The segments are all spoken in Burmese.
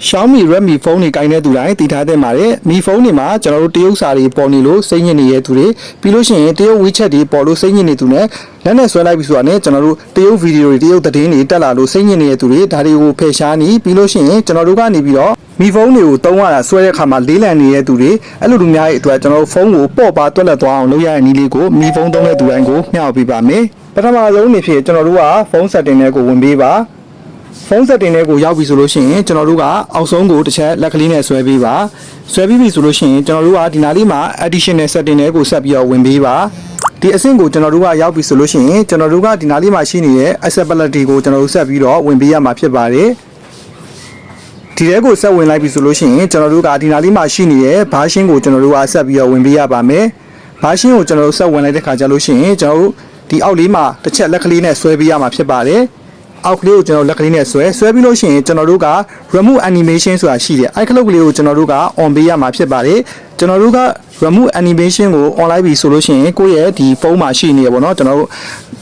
Xiaomi Redmi ဖုန်းတွေကင်တဲ့သူတိုင်းတည်ထားတဲ့မှာတဲ့မီဖုန်းတွေမှာကျွန်တော်တို့တရုတ်စာတွေပေါ်နေလို့စိတ်ညစ်နေတဲ့သူတွေပြီးလို့ရှိရင်တရုတ် WeChat တွေပေါ်လို့စိတ်ညစ်နေသူနဲ့လက်နဲ့ဆွဲလိုက်ပြီဆိုတာနဲ့ကျွန်တော်တို့တရုတ်ဗီဒီယိုတွေတရုတ်သတင်းတွေတက်လာလို့စိတ်ညစ်နေတဲ့သူတွေဒါတွေကိုဖယ်ရှားနေပြီးလို့ရှိရင်ကျွန်တော်တို့ကနေပြီးတော့မီဖုန်းတွေကိုတုံးရတာဆွဲတဲ့အခါမှာလေးလံနေတဲ့သူတွေအဲ့လိုလူများရဲ့အတွက်ကျွန်တော်တို့ဖုန်းကိုပေါ့ပါတွက်လက်သွားအောင်လုပ်ရတဲ့နည်းလေးကိုမီဖုန်းသုံးတဲ့သူတိုင်းကိုမျှဝေပေးပါမယ်ပထမဆုံးအနေဖြင့်ကျွန်တော်တို့ကဖုန်း setting တွေကိုဝင်ပေးပါ ဖုန်း setting တွေကိုရောက်ပြီဆိုလို့ရှိရင်ကျွန်တော်တို့ကအောက်ဆုံးကိုတစ်ချက်လက်ကလေးနဲ့ဆွဲပေးပါဆွဲပြီးပြီဆိုလို့ရှိရင်ကျွန်တော်တို့ကဒီနားလေးမှာ additional setting တွေကိုဆက်ပြီးတော့ဝင်ပေးပါဒီအဆင့်ကိုကျွန်တော်တို့ကရောက်ပြီဆိုလို့ရှိရင်ကျွန်တော်တို့ကဒီနားလေးမှာရှိနေတဲ့ accessibility ကိုကျွန်တော်တို့ဆက်ပြီးတော့ဝင်ပေးရမှာဖြစ်ပါတယ်ဒီထဲကိုဆက်ဝင်လိုက်ပြီဆိုလို့ရှိရင်ကျွန်တော်တို့ကဒီနားလေးမှာရှိနေတဲ့ဘာရှင်းကိုကျွန်တော်တို့ကဆက်ပြီးတော့ဝင်ပေးရပါမယ်ဘာရှင်းကိုကျွန်တော်တို့ဆက်ဝင်လိုက်တဲ့ခါကျလို့ရှိရင်ကျွန်တော်တို့ဒီအောက်လေးမှာတစ်ချက်လက်ကလေးနဲ့ဆွဲပေးရမှာဖြစ်ပါတယ် အောက်ကလေးကိုကျွန်တော်လက်ကလေးနဲ့ဆွဲဆွဲပြီးလို့ရှိရင်ကျွန်တော်တို့က remove animation ဆိုတာရှိတယ်အဲ့ခလုတ်ကလေးကိုကျွန်တော်တို့က on ပေးရမှာဖြစ်ပါတယ်ကျွန်တော်တို့က remove animation ကို on လိုက်ပြီဆိုလို့ရှိရင်ကိုယ့်ရဲ့ဒီဖုန်းမှာရှိနေရပေါ့နော်ကျွန်တော်တို့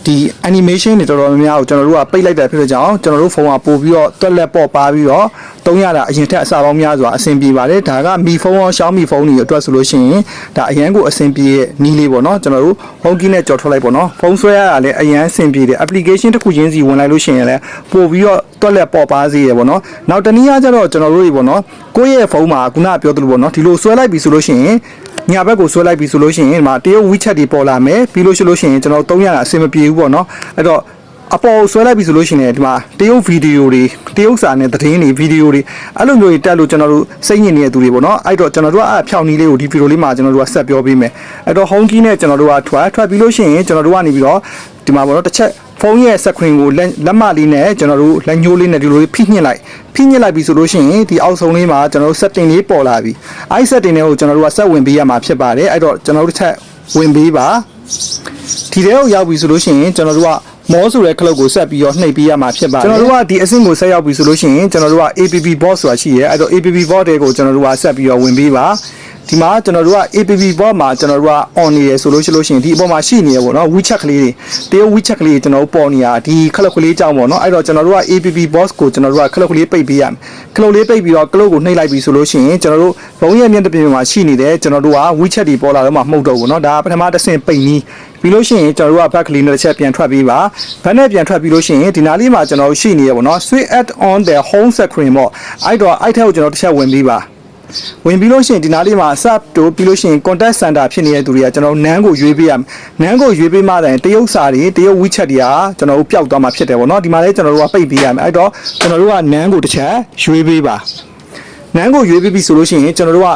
ဒီ animation တွေတော်တော်များများကိုကျွန်တော်တို့ကပိတ်လိုက်တာဖြစ်တဲ့ကြောင့်ကျွန်တော်တို့ဖုန်းကပို့ပြီးတော့တွက်လက်ပေါ့ပါပြီးတော့တုံးရတာအရင်ထက်အစားပေါင်းများစွာအဆင်ပြေပါတယ်ဒါကမီဖုန်းရော Xiaomi ဖုန်းတွေအတွက်ဆိုလို့ရှိရင်ဒါအရန်ကိုအဆင်ပြေရဲ့နီးလေးပေါ့နော်ကျွန်တော်တို့ဖုန်းကီးနဲ့ကြော်ထွက်လိုက်ပေါ့နော်ဖုန်းဆွဲရတာလည်းအရန်အဆင်ပြေတယ် application တစ်ခုချင်းစီဝင်လိုက်လို့ရှိရင်လည်းပို့ပြီးတော့တွက်လက်ပေါ့ပါစေရပေါ့နော်နောက်တနည်းအားကျတော့ကျွန်တော်တို့တွေပေါ့နော်ကိုယ့်ရဲ့ဖုန်းမှာခုနကပြောသလိုပေါ့နော်ဒီလိုဆွဲလိုက်ပြီဆိုလို့ရှိရင်ညာဘက်ကိုဆွဲလိုက်ပြီဆိုလို့ရှိရင်ဒီမှာတရုတ် WeChat တွေပေါ်လာမယ်ပြီးလို့ရှိလို့ရှိရင်ကျွန်တော်တုံးရတာအဆင်မပြေဘူးပေါ့နော်အဲ့တော့အပေါ်ကိုဆွဲလိုက်ပြီဆိုလို့ရှိရင်ဒီမှာတရုတ်ဗီဒီယိုတွေတရုတ်စာနဲ့သတင်းတွေဗီဒီယိုတွေအဲ့လိုမျိုးတွေတက်လို့ကျွန်တော်တို့စိတ်ညစ်နေတဲ့သူတွေပေါ့နော်အဲ့တော့ကျွန်တော်တို့ကအဲ့ဖြောင်းနီးလေးကိုဒီဗီဒီယိုလေးမှာကျွန်တော်တို့ကဆက်ပြောပေးမယ်အဲ့တော့ home key နဲ့ကျွန်တော်တို့ကထွက်ထွက်ပြီးလို့ရှိရင်ကျွန်တော်တို့ကနေပြီးတော့ဒီမှာပေါ့နော်တစ်ချက်ဖုန်းရဲ့ screen ကိုလက်လက်မလေးနဲ့ကျွန်တော်တို့လက်ညှိုးလေးနဲ့ဒီလိုလေးဖိညှစ်လိုက်ဖိညှစ်လိုက်ပြီဆိုလို့ရှိရင်ဒီအောက်ဆုံးလေးမှာကျွန်တော်တို့ setting လေးပေါ်လာပြီအဲ့ setting တွေကိုကျွန်တော်တို့ကဆက်ဝင်ပေးရမှာဖြစ်ပါတယ်အဲ့တော့ကျွန်တော်တို့တစ်ချက်ဝင်ပေးပါ ဒီထဲကိုရောက်ပြီဆိုလို့ရှိရင်ကျွန်တော်တို့ကမောဆိုတဲ့ခလုတ်ကိုဆက်ပြီးတော့နှိပ်ပေးရမှာဖြစ်ပါတယ်ကျွန်တော်တို့ကဒီအဆင့်ကိုဆက်ရောက်ပြီဆိုလို့ရှိရင်ကျွန်တော်တို့က APP box ဆိုတာရှိရဲအဲ့တော့ APP box တွေကိုကျွန်တော်တို့ကဆက်ပြီးတော့ဝင်ပေးပါ ဒီမှာကျွန်တော်တို့က APP ပေါ်မှာကျွန်တော်တို့က on နေရဆိုလို့ရှိလို့ရှိရင်ဒီအပေါ်မှာရှိနေရပေါ့နော် WeChat ကလေးတွေတရုတ် WeChat ကလေးတွေကျွန်တော်တို့ပေါ်နေတာဒီခလုတ်ကလေးကြောင့်ပေါ့နော်အဲ့တော့ကျွန်တော်တို့က APP boss ကိုကျွန်တော်တို့ကခလုတ်ကလေးပိတ်ပေးရမယ်ခလုတ်လေးပိတ်ပြီးတော့ခလုတ်ကိုနှိပ်လိုက်ပြီးဆိုလို့ရှိရင်ကျွန်တော်တို့ဘုံရဲ့မျက်နှာပြင်မှာရှိနေတဲ့ကျွန်တော်တို့က WeChat တွေပေါ်လာတော့မှမှုတ်တော့ဘူးနော်ဒါပထမတစ်ဆင့်ပိတ်ပြီးပြီးလို့ရှိရင်ကျွန်တော်တို့ကဘက်ကလေးနဲ့တစ်ချက်ပြန်ထွက်ပြီးပါဘက်နဲ့ပြန်ထွက်ပြီးလို့ရှိရင်ဒီနားလေးမှာကျွန်တော်တို့ရှိနေရပေါ့နော် switch add on the home screen ပေါ့အဲ့တော့အဲ့ထက်ကိုကျွန်တော်တစ်ချက်ဝင်ပြီးပါ ဝင်ပြီးလို့ရှိရင်ဒီနားလေးမှာ sub တို့ပြီးလို့ရှိရင် contact center ဖြစ်နေတဲ့သူတွေကကျွန်တော်တို့နန်းကိုရွေးပေးရမယ်နန်းကိုရွေးပေးမှတိုင်တရုတ်စာတွေတရုတ် WeChat တွေကကျွန်တော်တို့ပျောက်သွားမှာဖြစ်တယ်ပေါ့နော်ဒီမှာလည်းကျွန်တော်တို့ကပိတ်ပေးရမယ်အဲ့တော့ကျွန်တော်တို့ကနန်းကိုတစ်ချက်ရွေးပေးပါနန်းကိုရွေးပေးပြီဆိုလို့ရှိရင်ကျွန်တော်တို့က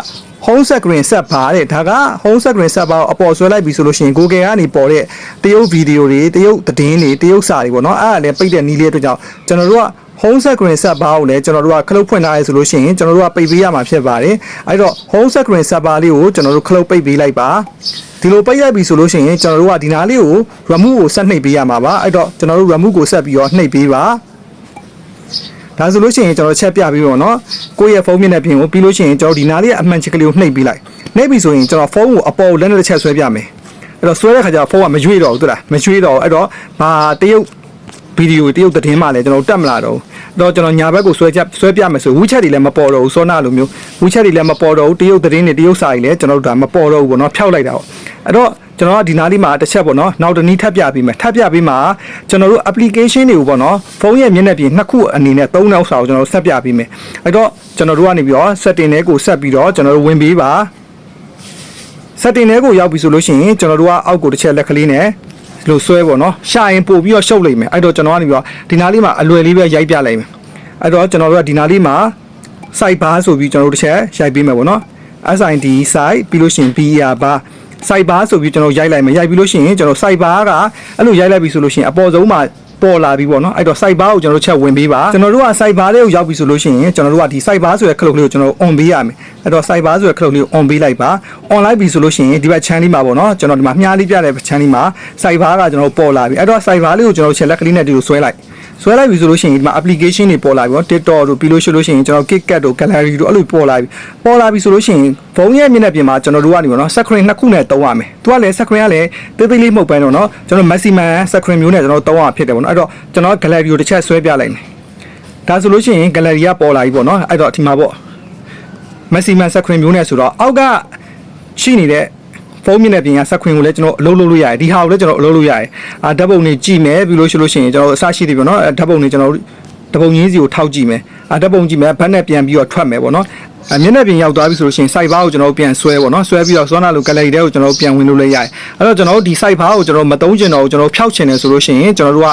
home screen ဆက်ပါတဲ့ဒါက home screen ဆက်ပါကိုအပေါ်ဆွဲလိုက်ပြီဆိုလို့ရှိရင် Google ကနေပေါ်တဲ့တရုတ်ဗီဒီယိုတွေတရုတ်သတင်းတွေတရုတ်စာတွေပေါ့နော်အဲ့ဒါလည်းပိတ်တဲ့နည်းလေးအတွက်ကြောင့်ကျွန်တော်တို့က home screen ဆက်ပါကိုလည်းကျွန်တော်တို့ကခလုတ်ဖွင့်ထားရဲဆိုလို့ရှိရင်ကျွန်တော်တို့ကပိတ်ပေးရမှာဖြစ်ပါတယ်အဲ့တော့ home screen ဆက်ပါလေးကိုကျွန်တော်တို့ခလုတ်ပိတ်ပေးလိုက်ပါဒီလိုပိတ်ရပြီဆိုလို့ရှိရင်ကျွန်တော်တို့ကဒီနားလေးကို remove ကိုဆက်နှိပ်ပေးရမှာပါအဲ့တော့ကျွန်တော်တို့ remove ကိုဆက်ပြီးတော့နှိပ်ပေးပါဒါဆိုလို့ရှိရင်ကျွန်တော်ချက်ပြပြီးတော့เนาะကိုယ့်ရဲ့ဖုန်းမျက်နှာပြင်ကိုပြီးလို့ရှိရင်ကျွန်တော်ဒီနားလေးရဲ့အမှန်ချစ်ကလေးကိုနှိပ်ပေးလိုက်နှိပ်ပြီဆိုရင်ကျွန်တော်ဖုန်းကိုအပေါ်ကိုလက်နဲ့တစ်ချက်ဆွဲပြမယ်အဲ့တော့ဆွဲတဲ့ခါကျတော့ဖုန်းကမရွေ့တော့ဘူးသူလားမရွေ့တော့ဘူးအဲ့တော့ဘာတရုတ် ဗီဒီယိုတရုတ်သတင်းမှလည်းကျွန်တော်တက်မလာတော့ဘူးတော့ကျွန်တော်ညာဘက်ကိုဆွဲချက်ဆွဲပြမယ်ဆို WeChat တွေလည်းမပေါ်တော့ဘူးစောနာလိုမျိုး WeChat တွေလည်းမပေါ်တော့ဘူးတရုတ်သတင်းတွေတရုတ်စာတွေလည်းကျွန်တော်တို့ဒါမပေါ်တော့ဘူးပေါ့နော်ဖျောက်လိုက်တာပေါ့အဲ့တော့ကျွန်တော်ကဒီနားလေးမှာတစ်ချက်ပေါ့နော်နောက်တစ်နည်းထပ်ပြပေးမယ်ထပ်ပြပေးမှာကျွန်တော်တို့ application တွေကိုပေါ့နော်ဖုန်းရဲ့မျက်နှာပြင်နှစ်ခုအနေနဲ့သုံးနောက်စာကိုကျွန်တော်တို့ဆက်ပြပေးမယ်အဲ့တော့ကျွန်တော်တို့ကနေပြီးတော့ setting တွေကိုဆက်ပြီးတော့ကျွန်တော်တို့ဝင်ပေးပါ setting တွေကိုရောက်ပြီဆိုလို့ရှိရင်ကျွန်တော်တို့ကအောက်ကိုတစ်ချက်လက်ကလေးနဲ့ ဒီလိုဆွဲပေါ့နော်ရှာရင်ပို့ပြီးတော့ရှုပ်လိုက်မယ်အဲ့တော့ကျွန်တော်ကနေပြီးတော့ဒီနားလေးမှာအလွယ်လေးပဲရိုက်ပြလိုက်မယ်အဲ့တော့ကျွန်တော်တို့ကဒီနားလေးမှာ site bar ဆိုပြီးကျွန်တော်တို့တစ်ချက်ရိုက်ပေးမယ်ပေါ့နော် SID site ပြီးလို့ရှိရင် BR bar site bar ဆိုပြီးကျွန်တော်ရိုက်လိုက်မယ်ရိုက်ပြီးလို့ရှိရင်ကျွန်တော် site bar ကအဲ့လိုရိုက်လိုက်ပြီဆိုလို့ရှိရင်အပေါ်ဆုံးမှာ ပေါ်လာပြီပေါ့နော်အဲ့တော့ site bar ကိုကျွန်တော်တို့ချက်ဝင်ပေးပါကျွန်တော်တို့က site bar လေးကိုရောက်ပြီဆိုလို့ရှိရင်ကျွန်တော်တို့ကဒီ site bar ဆိုတဲ့ခလုတ်လေးကိုကျွန်တော်တို့ on ပေးရမယ်အဲ့တော့ site bar ဆိုတဲ့ခလုတ်လေးကို on ပေးလိုက်ပါ on လိုက်ပြီဆိုလို့ရှိရင်ဒီဘက် channel လေးမှာပေါ့နော်ကျွန်တော်ဒီမှာမြားလေးပြတဲ့ channel လေးမှာ site bar ကကျွန်တော်တို့ပေါ်လာပြီအဲ့တော့ site bar လေးကိုကျွန်တော်တို့ချက်လက်ကလေးနဲ့ဒီလိုဆွဲလိုက် ဆွဲလိုက်ပြီဆိုလို့ရှိရင်ဒီမှာ application တွေပေါ်လာပြီပေါ့ TikTok တို့ပြီးလို့ရှိလို့ရှိရင်ကျွန်တော် KitKat တို့ Gallery တို့အဲ့လိုပေါ်လာပြီပေါ်လာပြီဆိုလို့ရှိရင်ဖုန်းရဲ့မျက်နှာပြင်မှာကျွန်တော်တို့ကနေပေါ့နော် screen နှစ်ခုနဲ့တုံးရမယ်သူကလည်း screen ကလည်းတေးသေးလေးမဟုတ်ပဲတော့နော်ကျွန်တော် maximum screen မျိုးနဲ့ကျွန်တော်တုံးရဖြစ်တယ်ပေါ့နော်အဲ့တော့ကျွန်တော် Gallery ကိုတစ်ချက်ဆွဲပြလိုက်မယ်ဒါဆိုလို့ရှိရင် gallery ကပေါ်လာပြီပေါ့နော်အဲ့တော့ဒီမှာပေါ့ maximum screen မျိုးနဲ့ဆိုတော့အောက်ကရှိနေတဲ့ ဖုန်းမြင့်တဲ့ပြင်က screen ကိုလည်းကျွန်တော်အလုပ်လုပ်လို့ရတယ်ဒီဟာကိုလည်းကျွန်တော်အလုပ်လုပ်ရတယ်အာဓာတ်ပုံတွေကြည့်မယ်ပြီးလို့ရှိလို့ရှိရင်ကျွန်တော်အစရှိတယ်ပေါ့နော်ဓာတ်ပုံတွေကျွန်တော်ဓာတ်ပုံရင်းစီကိုထောက်ကြည့်မယ်အာဓာတ်ပုံကြည့်မယ်ဘတ်နဲ့ပြန်ပြီးတော့ထွက်မယ်ပေါ့နော်အမျက်နှာပြင်ရောက်သွားပြီဆိုလို့ရှိရင် site bar ကိုကျွန်တော်ပြန်ဆွဲပေါ့နော်ဆွဲပြီးတော့စွမ်းနာလို gallery တဲကိုကျွန်တော်ပြန်ဝင်လို့လည်းရတယ်အဲ့တော့ကျွန်တော်တို့ဒီ site bar ကိုကျွန်တော်မသုံးချင်တော့ဘူးကျွန်တော်ဖျောက်ချင်တယ်ဆိုလို့ရှိရင်ကျွန်တော်တို့က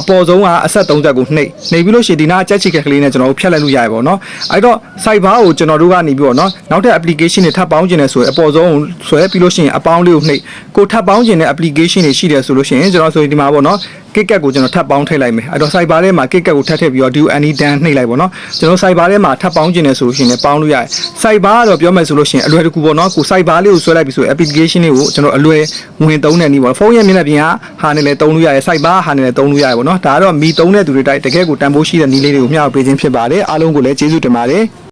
အပေါ်ဆုံးကအဆက်30ကိုနှိပ်နှိပ်ပြီးလို့ရှိရင်ဒီနားအချက်ချစ်ခက်ကလေးနဲ့ကျွန်တော်တို့ဖြတ်လိုက်လို့ရရပေါ့နော်အဲ့တော့ cyber ကိုကျွန်တော်တို့ကနေပြီးတော့နော်နောက်ထပ် application တွေထပ်ပေါင်းခြင်းနဲ့ဆိုရင်အပေါ်ဆုံးကိုဆွဲပြီးလို့ရှိရင်အပေါင်းလေးကိုနှိပ်ကိုထပ်ပေါင်းခြင်းတဲ့ application တွေရှိတယ်ဆိုလို့ရှိရင်ကျွန်တော်ဆိုဒီမှာပေါ့နော် KitKat ကိုကျွန်တော်ထပ်ပေါင်းထည့်လိုက်မယ်အဲ့တော့ Cyber ထဲမှာ KitKat ကိုထပ်ထည့်ပြီးတော့ Do Any Dan နှိပ်လိုက်ပေါ့နော်ကျွန်တော် Cyber ထဲမှာထပ်ပေါင်းခြင်းလဲဆိုလို့ရှိရင်လည်းပေါင်းလို့ရတယ် Cyber ကတော့ပြောမယ်ဆိုလို့ရှိရင်အလွယ်တကူပေါ့နော်ကို Cyber လေးကိုဆွဲလိုက်ပြီးဆိုရင် application လေးကိုကျွန်တော်အလွယ်ဝင်သုံးတဲ့နည်းပေါ့ဖုန်းရဲ့မျက်နှာပြင်ကဟာနဲ့လည်းသုံးလို့ရတယ် Cyber ဟာနဲ့လည်းသုံးလို့ရတယ်ပေါ့နော်ဒါကတော့မီသုံးတဲ့သူတွေတိုက်တကယ်ကိုတန်ဖိုးရှိတဲ့နည်းလေးတွေကိုမျှဝေပေးခြင်းဖြစ်ပါတယ်အားလုံးကိုလည်းကျေးဇူးတင်ပါတယ်